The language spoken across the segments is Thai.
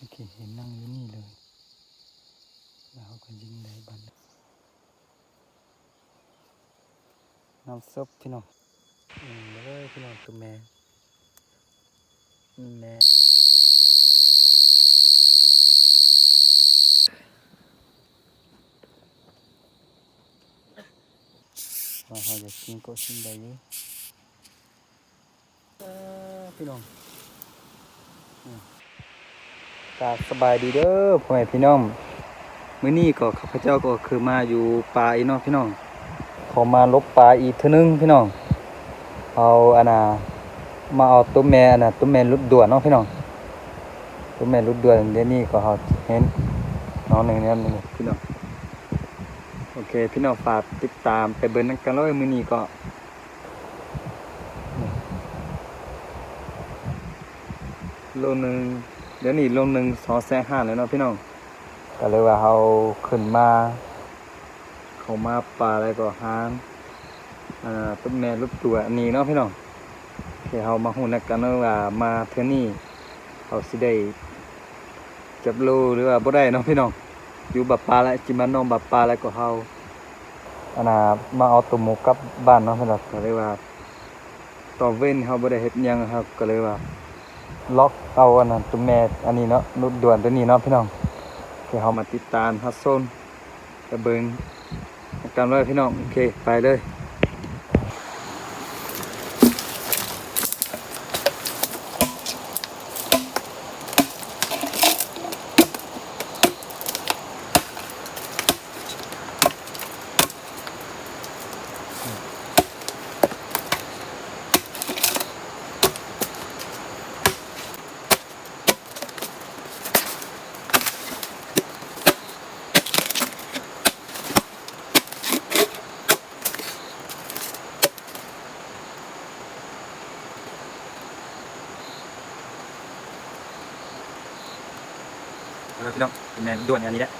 โอเคเห็นนั่งอยู่นี่เลยแล้วเขาก็ยิงได้บันน้ำซุปพี่น้องอืมมาเลยพี่น้องตัวแม่แม่ว่าเขาจะกินก็กินได้อยู่พี่น้องอืม กาสบายดีเด้อพ่อแม่พี่น้องมื้อนี้ก็ข้าพเจ้าก็คือมาอยู่ป่าอีเนาะพี่น้องขอมาลบป่าอีกเทื่อนึงพี่น้อง เอาอันน่ะมาเอาตัวแม่อันน่ะตัวแม่ลุดด่วนเนาะพี่น้องตัวแม่ลุดด่วนเดี๋ยวนี้ก็เฮาเห็นน้องหนึ่งเนี่ยนึ่พี่น้องโอเคพี่น้องฝากติดตามไปเบิ่งนกันเลยมื้อนี้ก็โลหนึง เดี๋ยวนี้โลหนึ่ง250,000แล้วเนาะพี่น้องก็เลยว่าเขาขึ้นมาเขามาป่าอะไรก็หางอ่าต้นแม่รูปตัวอันนี้เนาะพี่น้องที่เขามาหูนักกันเนาะว่ามาเท่านี้เขาสิได้จับโลหรือว่าบ่ได้เนาะพี่น้องอยู่บับปลาแล้วจิมันน้องบับปลาแล้วก็เขาอันน่ะมาเอาตัวหมูกลับบ้านเนาะพี่น้องก็เลยว่าต่อเว้นเขาบ่ได้เฮ็ดหยังครับก็เลยว่า ล็อกเอาอันนั้นตัวแม่อันนี้เนาะนุดด่วนตัวนี้เนาะพี่น้องที่เขามาติดตามฮัสโซนกระเบิงกันเลยพี่น้องโอเคไปเลย เออพี่น้องเป็นแมน ด่วนอันนี้แหละ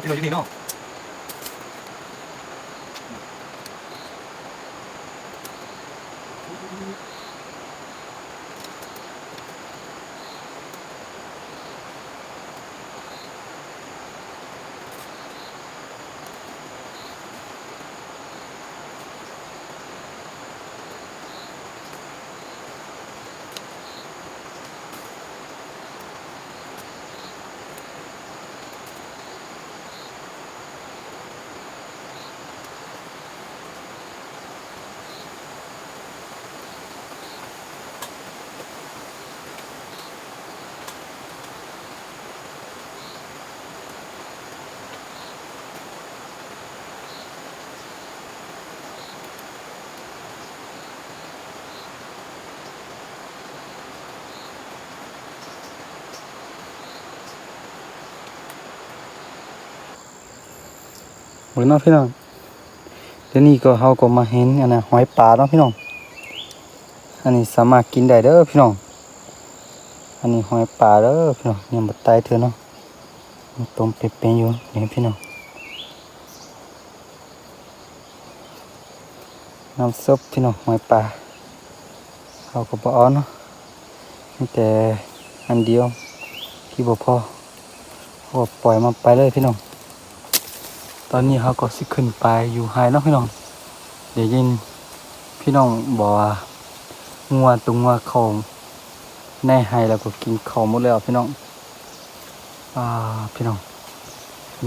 อะพี่น้องอยู่นี่เนาะ โอ้ยเนาะพี่น้องเดี๋ยวนี้ก็เขาก็มาเห็นอันน่ะหอยป่าเนาะพี่น้อง อันนี้สามารถกินได้เด้อพี่น้อง อันนี้หอยป่าเด้อพี่น้องยังบ่ตายเถอะเนาะมันต้มเป๊ะๆอยู่นี่พี่น้องน้ำซุปพี่น้องหอยปลาเขาก็บ่เอาเนาะมีแต่อันเดียวที่บ่พอก็ปล่อยมันไปเลยพี่น้อง ตอนนี้เขาก็สิขึ้นไปอยู่ไฮเนาะพี่น้อง เดี๋ยวยินพี่น้องบอกว่างัวตุงงัวเขาในไฮแล้วก็กินเขาหมดแล้วพี่น้อง อ่าพี่น้อง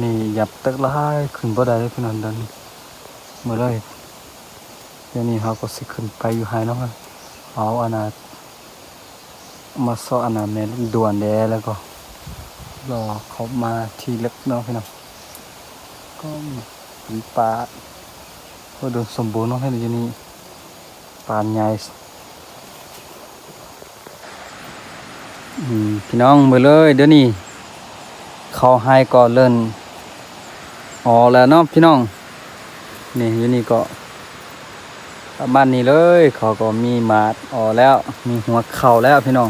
นี่หยับตักละให้ขึ้นบ่ได้เลยพี่น้องเดินเมื่อเลยเดี๋ยวนี้เขาก็สิขึ้นไปอยู่ไฮเนาะเอาอันน่ะมาซ้ออันน่ะแม่นด่วนแดแล้วก็รอเขามาทีเล็กเนาะพี่น้อง เป็นปลาก็โดนสมบูรณ์เนาะให้ดูนี่ปลาใหญ่พี่น้องมือเลยเดี๋ยวนี้เขาให้ก็เล่นอ๋อแล้วเนาะพี่น้อง นี่อยู่นี่ก็ประมาณนี้เลย เขาก็มีหมาดอ๋อแล้ว มีหัวเข่าแล้วพี่น้อง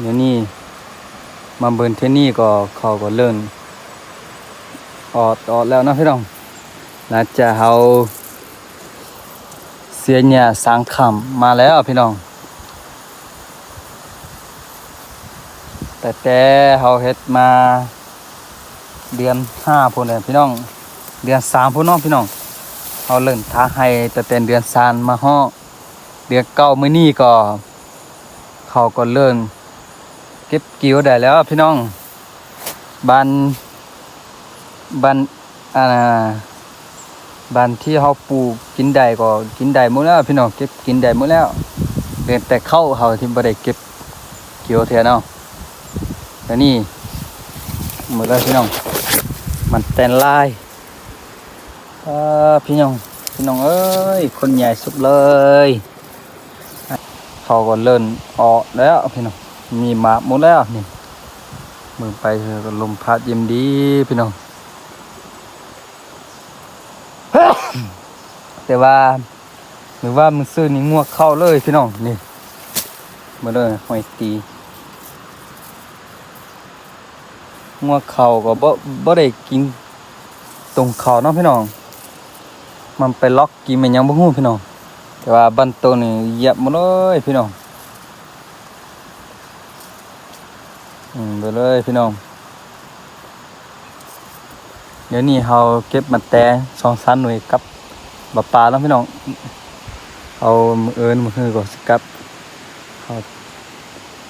เดี๋ยวนี้มาเบิร์นเทนี่ก็เขาก็เล่น ออกออแล้วนะพี่น้องหลังจากเขาเสียเนี่ยสร้างคำมาแล้วพี่น้อง แต่แต่เขาเฮ็ดมาเดือนห้าพุ่นเลยพี่น้อง เดือนสามพุ่นน้องพี่น้องเขาเริ่มท้าให้แต่แต่เดือนสามมาห้อเดือนเก้ามื้อนี้ก็เขาก็เริ่มเก็บเกี่ยวได้แล้วพี่น้องบ้าน บันอ่าบันที่เขาปลูกกินได้ก็กินได้หมดแล้วพี่น้องเก็บกินได้หมดแล้วเพียงแต่เข้าเขาที่บ่ได้เก็บเกี่ยวเทียนเนาแต่นี่หมดแล้วพี่น้อง มันแตนลายพี่น้องพี่น้องเอ้ยคนใหญ่สุดเลยเขาก็เลิ่นออกแล้วพี่น้องมีหมาหมดแล้วนี่มือไปก็ลมพัดเย็นดีพี่น้อง แต่ว่าหรือว่ามึงซื้อนี่งวกเข้าเลยพี่น้องนี่มาเลยหอยตีงวกเข่าก็บ่บ่ได้กินตรงเข่าเนาะพี่น้อง มันไปล็อกกินมันยังบ่ฮู้พี่น้อง แต่ว่าบันโตวนี่เหยียบมาเลยพี่น้องอืมไปเลยพี่น้องเดี๋ยวนี้เราเก็บมันแต่สองสามหน่วยกับ บะปลาแล้วพี่น้อง เอามือเอินมือคือก็สกับเอา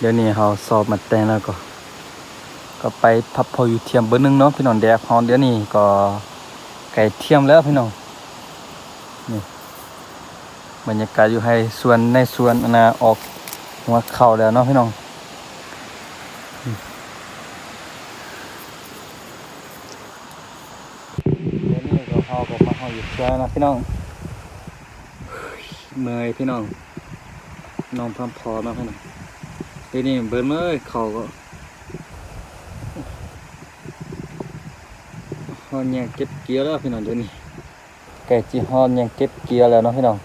เดี๋ยวนี้เราสอบมันแต่งแล้วก็ ก็ไปพับพออยู่เทียมเบอร์หนึ่งเนาะพี่น้องแดกฮอนเดี๋ยวนี้ก็ไก่เทียมแล้วพี่น้องนี่บรรยากาศอยู่ให้สวนในสวนนนาออกหัวเข่าแล้วเนาะพี่น้อง เดี๋ยวนี้ก็เฮาก็ มาเฮาอยู่เชียนะพี่น้องเมื่อยพี่น้องน้องพร้อมพอมาพี่น้องเดี๋ยวนี้เบิ่นเมื่อยเขาก็ฮอนยังเก็บเกี่ยวแล้วพี่น้องเดี๋ยวนี้ไก่จีฮอนยังเก็บเกี่ยวแล้วเนาะพี่น้อง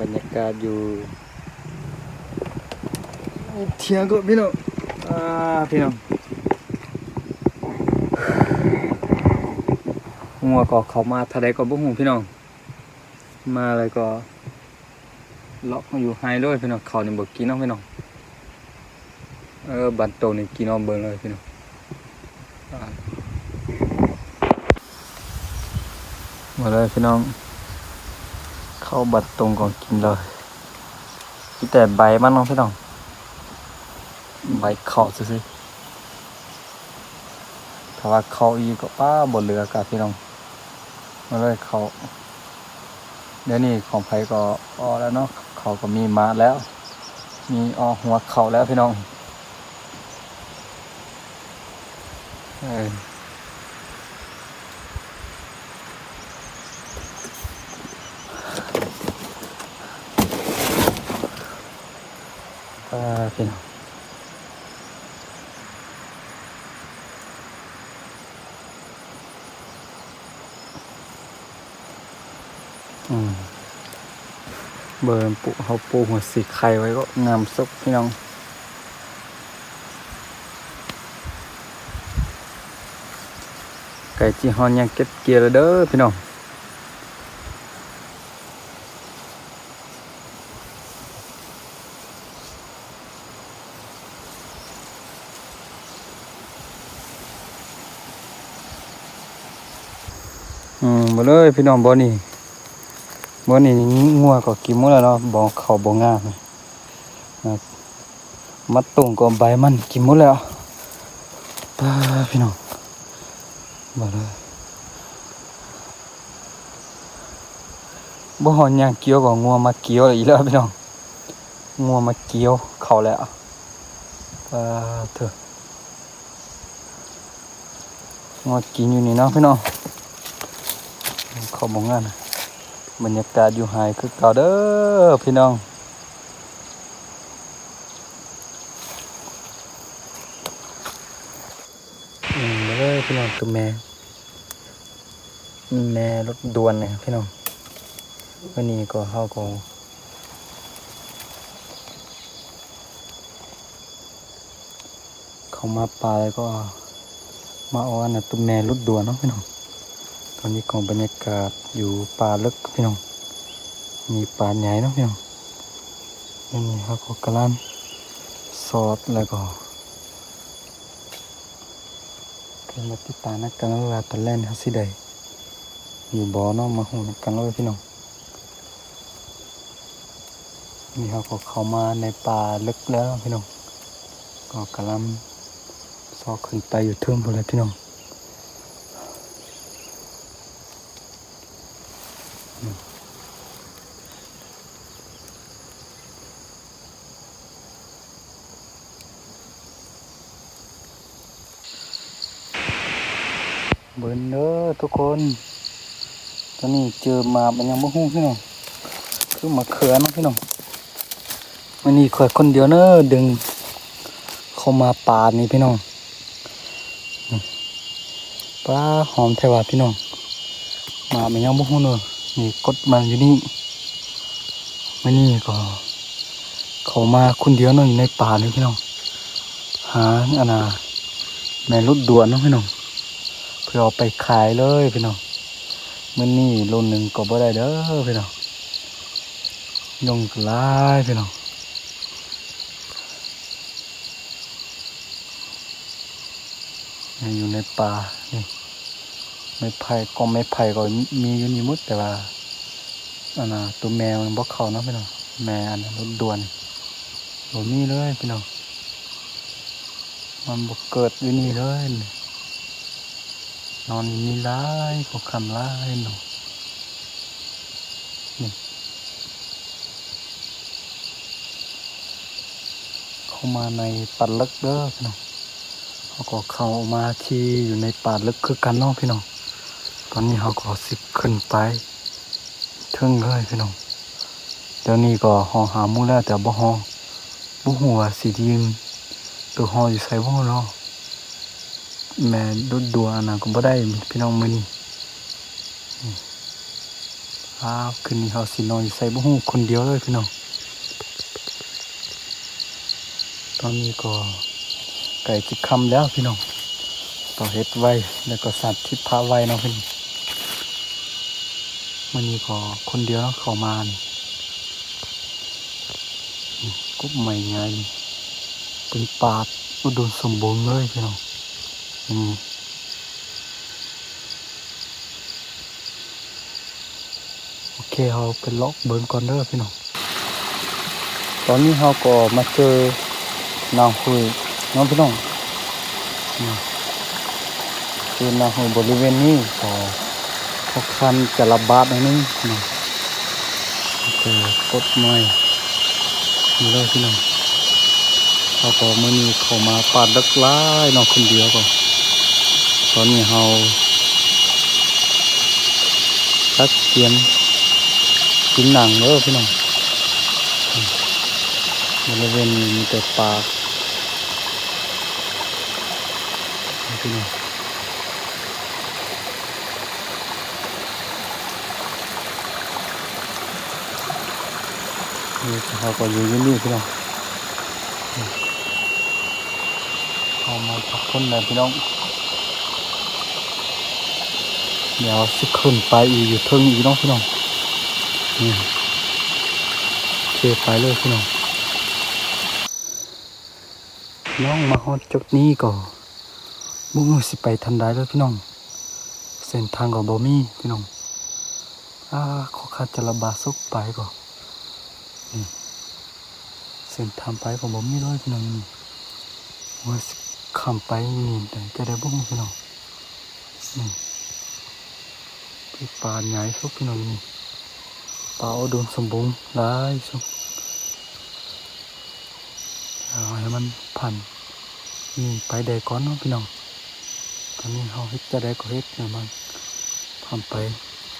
บรรยากาศอยู่เที่ยงก็พี่น้องอ่าพี่น้อง งัวก็เขามาทะเลก็บุ้งพี่น้อง มาอะไรก็ล็อกอยู่ไฮเลยพี่น้องเขาเนี่ยบอกกินน้องพี่น้องเออบันโตนี่กินน้องเบิ่งเลยพี่น้องมาเลยพี่น้อง เข้าบัดตรงก่อนกินเลยมีแต่ใบมันน้องพี่น้องใบเข่าซื่อถ้าว่าเขาอีกก็ป้าบนเรือกับพี่น้อง มาเลยเขาเดี๋ยวนี้ของไผก็ออแล้วเนาะเขาก็มีมาแล้ว มีออหัวเขาแล้วพี่น้องเออ เบอร์ปุเขาปูหัวสีไข่ไว้ก็งามสุกพี่น้องไก่จีฮอนยังเก็บเกียร์ล้วเด้อพี่น้องอืมมาเลยพี่น้องบอนี่ บ่นี่งัวก็กินหมดแล้วเนาะบ่เข้าบ่งามมัดตุ่งก็ใบมันกินหมดแล้วป้าพี่น้องบ่เลยบ่หอนยังเกี่ยวกับงัวมาเกี่ยวอีกแล้วพี่น้องงัวมาเกี่ยวเข้าแล้วปลาเถอะงัวกินอยู่นี่เนาะพี่น้องเข้าบ่งานนะ บรรยากาศอยู่หายคือเก่าเด้อพี่น้องอืมมาเลยพี่น้องตัวแม่แม่รถด่วนเนี่ยพี่น้องวันนี้ก็เขาก็เขามาปลาแล้วก็มาอาอันนั้นตุ้มแม่รุดด่วนเนาะพี่น้อง ตอนนี้ของบรรยากาศอยู่ป่าลึกพี่น้อง มีป่าใหญ่นะพี่น้องนี่เขาก็กระลันซอสแล้วก็เป็นมาติตานักกันว่าตอนแรกเขาสิไดอยู่บ่อเนาะมาหูนักกันเลยพี่น้องนี่เขาก็เข้ามาในป่าลึกแล้วพี่น้องก็กำลังซอกขึ้นไปอยู่เทิงพอแล้วพี่น้องอืมเบิร์นเด้อ ทุกคน ตอนนี้เจอหมาเป็นยังบ่ฮู้พี่น้องคือมาเขือนาะพี่น้องวันนี้ข่อยคนเดียวเนอะดึง เข้ามาป่านี่พี่น้องปลาหอมแทวาพี่น้อง มาไม่ยังบ่ฮู้เนอะนี่กดมันอยู่นี่วันนี้ก็ เขามาคนเดียวเนาะอยู่ในป่านี่พี่น้อง หาอันน่ะแม่รถด่วนเนาะพี่น้อง เพื่อเอาไปขายเลยพี่น้องมื้อนี้โลหนึ่งก็บ่ได้เด้อพี่น้องยงกลายพี่น้องอยู่ในป่านี่ไม้ไผ่กองไม้ไผ่ก็มีอยู่นี่หมดแต่ว่าอันน่ะตัวแมวมันบ่เข้านะพี่น้องแม่อันนั้นรถด่วนบ่มีเลยพี่น้องมันบ่เกิดอยู่นี่เลย นอนอยู่นี่หลายพวกคำหลายเนาะนี่เข้ามาในปัดลึกเด้อพี่น้องเขาก็เข้ามาที่อยู่ในป่าลึกคือกันเนาะพี่น้องตอนนี้เขาก็สิบขึ้นไปถึงเลยพี่น้องเดี๋ยวนี้ก็หอหาหมูแล้วแต่บ่หอบ่หัวสีดีมตัวหออยู่ใส่บ่เนาะ แม่ดุดดัวอนนั้นก็บ่ได้พี่น้องมือนี่อ้าวคืนนี้เขาสินอนใส่บ่ฮู้คนเดียวเลยพี่น้อง ตอนนี้ก็ไก่จิกคำแล้วพี่น้องต่อเฮ็ดไว้แล้วก็สัตว์ที่พาไว้เนาะพี่มันนี้ก็คนเดียวเนาะเขามานกุ๊บใหม่ไงเป็นป่าอุดมสมบูรณ์เลยพี่น้อง โอเคเราเป็นล็อกเบิร์นก่อนเด้อพี่น้อง ตอนนี้เราก็มาเจอนางคุยน้องพี่น้องคือนางคุยบริเวณนี้ก็ค่อนข้างจะระบาดหนิดนึงนะคือกดไม้นี่เลยพี่น้องเขาก็มื่อนี้เขามาปาดดักไล่น้องคนเดียวก็ ตอนนี้เราตัดเตียนกินหนังเด้อพี่น้องบริเวณนี้มีแต่ป่าพี่น้องนี่เขาก็อยู่ที่นี่พี่น้องเอามาพักคนเลยพี่น้อง เดี๋ยวสิขึ้นไปอีกอยู่เทิงอีกน้องพี่น้องนี่เคไปเลยพี่น้อง น้องมาฮอดจุดนี้ก็มุ่งสิไปทันใดเลยพี่น้อง เส้นทางก็บ่มีพี่น้องอ่าขอคาดจะระบาดสุกไปก่อนนี่เส้นทางไปก็บ่มีเลยพี่น้องนี่ว่าสิข้ามไปนี่แต่จะได้บุ้งพี่น้องนี่ ปลาใหญ่สุกพี่น้องนี่ปลาอุดมสมบูรณ์หลายสุกเอาให้มันผ่านนี่ไปได้ก่อนเนาะพี่น้องตอนนี้เราเฮ็ดจะได้ก็เฮ็ดเนี่ยมันทำไป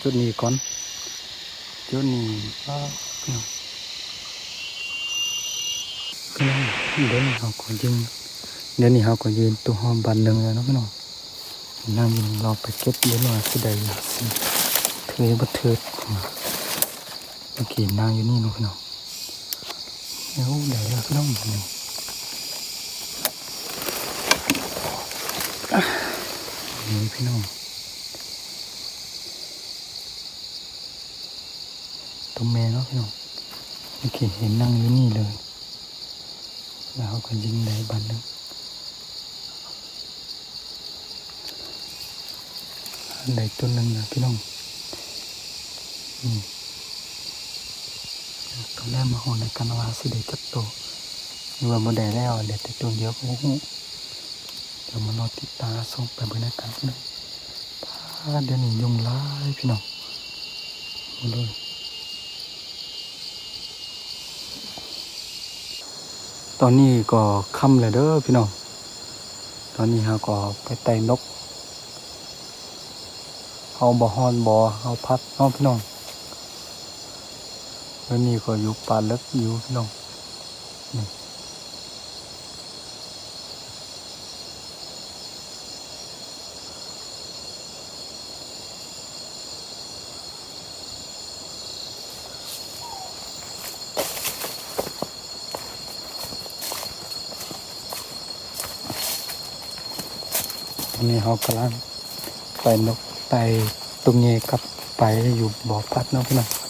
จุดนี้ก่อนจุดนี้ก็พี่น้องพี่น้องเดี๋ยวนี้เราก็ยิงเดี๋ยวนี้เราก็ยืนตัวหอมบันหนึ่งแล้วเนาะพี่น้องนั่งยิงเราไปเก็บเดี๋ยวหน่อยสิได้สิ เทบัเทิดเมื่อกี้นั่งอยู่นี่เนาะพี่น้องเดี๋ยวได้แล้วพี่น้องนี่นี่พี่น้องตัวแม่เนาะพี่น้องโอเคเห็นนั่งอยู่นี่เลย แล้วก็ยิงได้บันนึงอันใดตัวหนึ่งนะพี่น้อง ตอนแรกมาหอในกันวาสิได้จักตัวหรือว่าบ่ได้แล้วเด็ดแต่ตัวเดียวก็บ่ฮู้เดี๋ยวมารอติดตาส่งไปบรรยากาศเลยพาเดี๋ยวนี้ยุงร้ายพี่น้องมาเลยตอนนี้ก็ค่ำเลยเด้อพี่น้อง ตอนนี้เราก็ไปไต่นก เอาบ่อฮอนบ่อเอาพัดน้องพี่น้อง แล้วนี่ก็อยู่ป่าเล็กอยู่พี่น้องนี่เขากำลังไปนกไตตรงนี้กับไปอยู่บ่อพัดเนาะพี่น้อง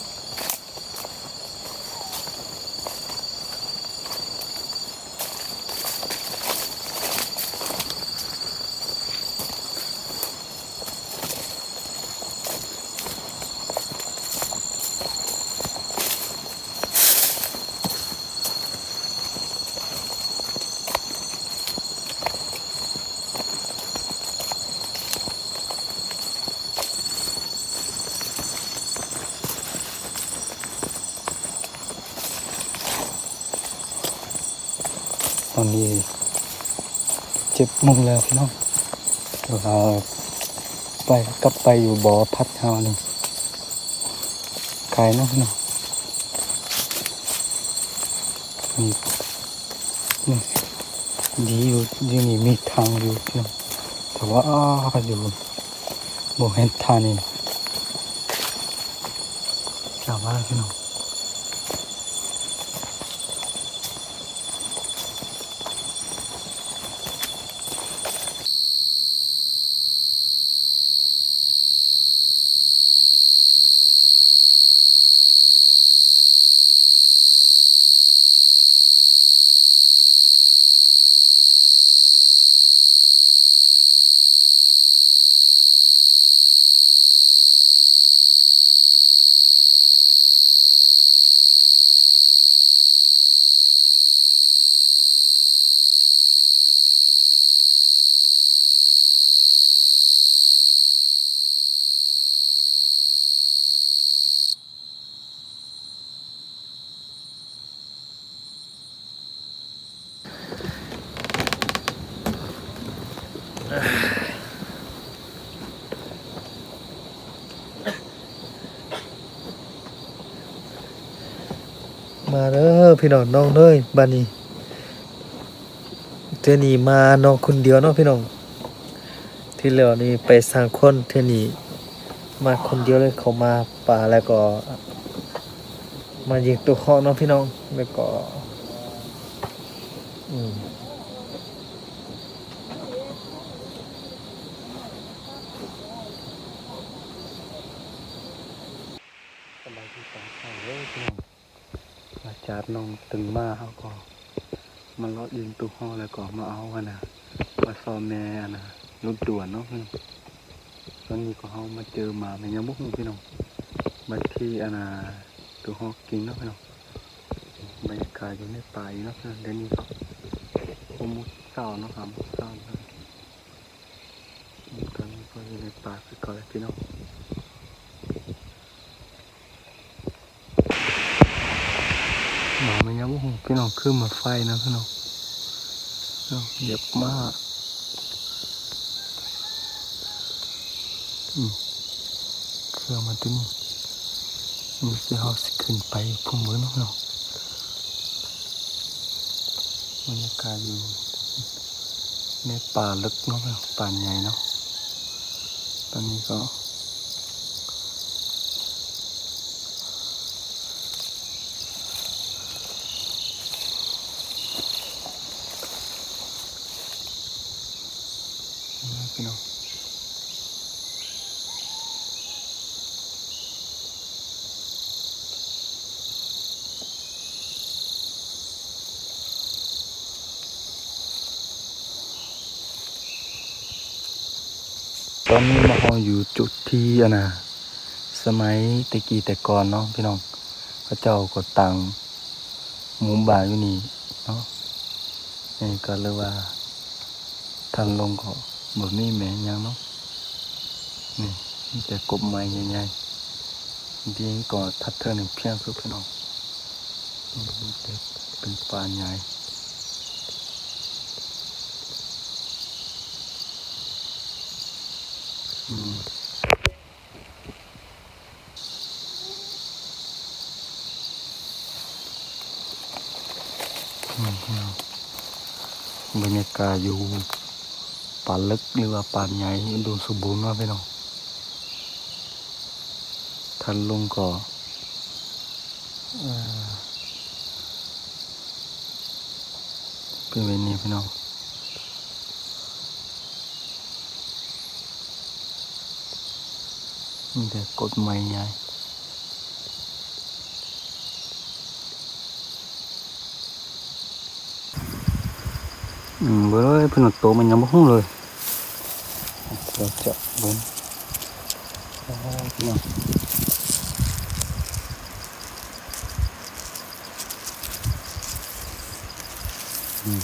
ที่เจ็บมุงแล้วพี่น้องเราไปกลับไปอยู่บ่อพัดเฮานี่ไกลเนาะพี่น้องนี่นี่ดีอยู่อยู่นี่มีทางอยู่พี่น้องแต่ว่าอ้าอยู่บ่เห็นทางนี่กลับมาพี่น้อง พี่น้องน้องเลยบันี้เทนีมาน้องคนเดียวเนาะพี่น้องที่เหลือนี่ไปสร้างคนเทนีมาคนเดียวเลยเขามาป่าแล้วก็ มายิงตัวเคาะเนาะพี่น้องแล้วก็ อืมาศ น้องตึงมาเขาก็มาลาะยิงตู้ห้อแล้วก็มาเอาอันนะมาซอมแม่อันนะรถด่วนเนาะพี่งตอนนี้ก็เขามาเจอหมามันยังบุกพี่น้องมาที่อันนะตู้ห้อกินเนาะพี่น้องบรรยากาศอยู่ในป่าอยู่เนาะพี่น้องเดี๋ยวนี้ก็โอมุดเศร้าเนาะครับมุดเศร้าเนาะตอนนี้ก็อยู่ในป่าคือก่อนแล้วพี่น้อง หมามันยังบ่ฮู้ พี่น้องคือมาไฟนะพี่น้องเยอะมากอืเครื่องมาที่นี่นี่สิเฮาสิขึ้นไปพุ่มมือนน้องบรรยากาศอยู่ในป่าลึกเนาะพี่น้องป่าใหญ่เนาะตอนนี้ก็ พี่น้องตอนนี้มาเราอยู่จุดที่อะนะสมัยตะกี้แต่ก่อนเนาะพี่น้องพระเจ้าก็ตั้งหมู่บ้านอยู่นี่เนาะนี่ก็เลยว่าทางลงก็ บ่มีแม่หยังเนาะนี่มีแต่กบไม้ใหญ่ๆดีก็ทัดเธอหนึ่งเพียงคือพี่น้องเป็นป่าใหญ่อืมอืมพี่น้องบรรยากาศอยู่ ป่าลึกหรือว่าป่าใหญ่ดูสมบูรณ์มากพี่น้องทันลงก็เอ่อเป็นแบบนี้พี่น้องมีแต่กดไม้ใหญ่อืมเบอเลยเพิ่นเอาโตมันยังบ่ฮู้เลย เราจะบนพี่น้องอืม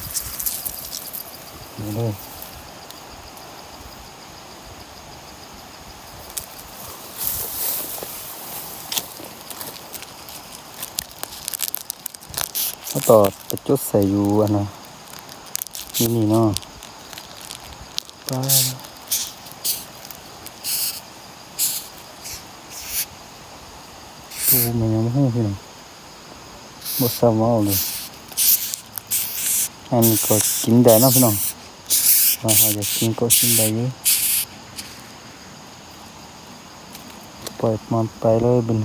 นี่เลยแล้วต่อไปจุดใส่อยู่อันนะนี่นี่เนาะไป โอ้มันยังไม่ให้ พี่น้องบดสามเอาเลยอันนี้ก็กินได้นะพี่น้องมาหาจะกินก็กินได้อยู่ปล่อยมันไปเลยบุญ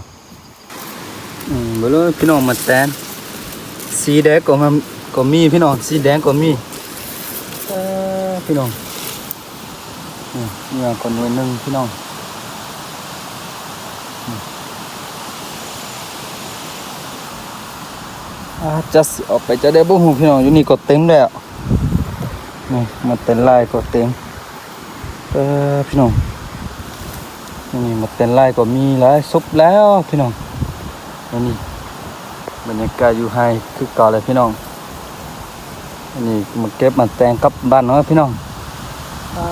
อืมไปเลยพี่น้องมาแตนสีแดงก็มันก็มีพี่น้องสีแดงก็มีเออพี่น้องอืมเนี่ย่างคนหน่วยหนึ่งพี่น้อง อา จะสิออกไปจะได้บ่หูพี่น้องอยู่นี่ก็เต็มแล้วนี่มันเต็นลายก็เต็มเออพี่น้องนี่มันเต็นลายก็มีหลายซุปแล้วพี่น้องอันนี้บรรยากาศอยู่ไฮคือเก่าเลยพี่น้องนนี้มาเก็บมาแตงกับบ้านเนาะพี่น้องอ่า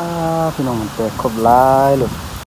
พี่น้องมันแต่งครบหลายเลย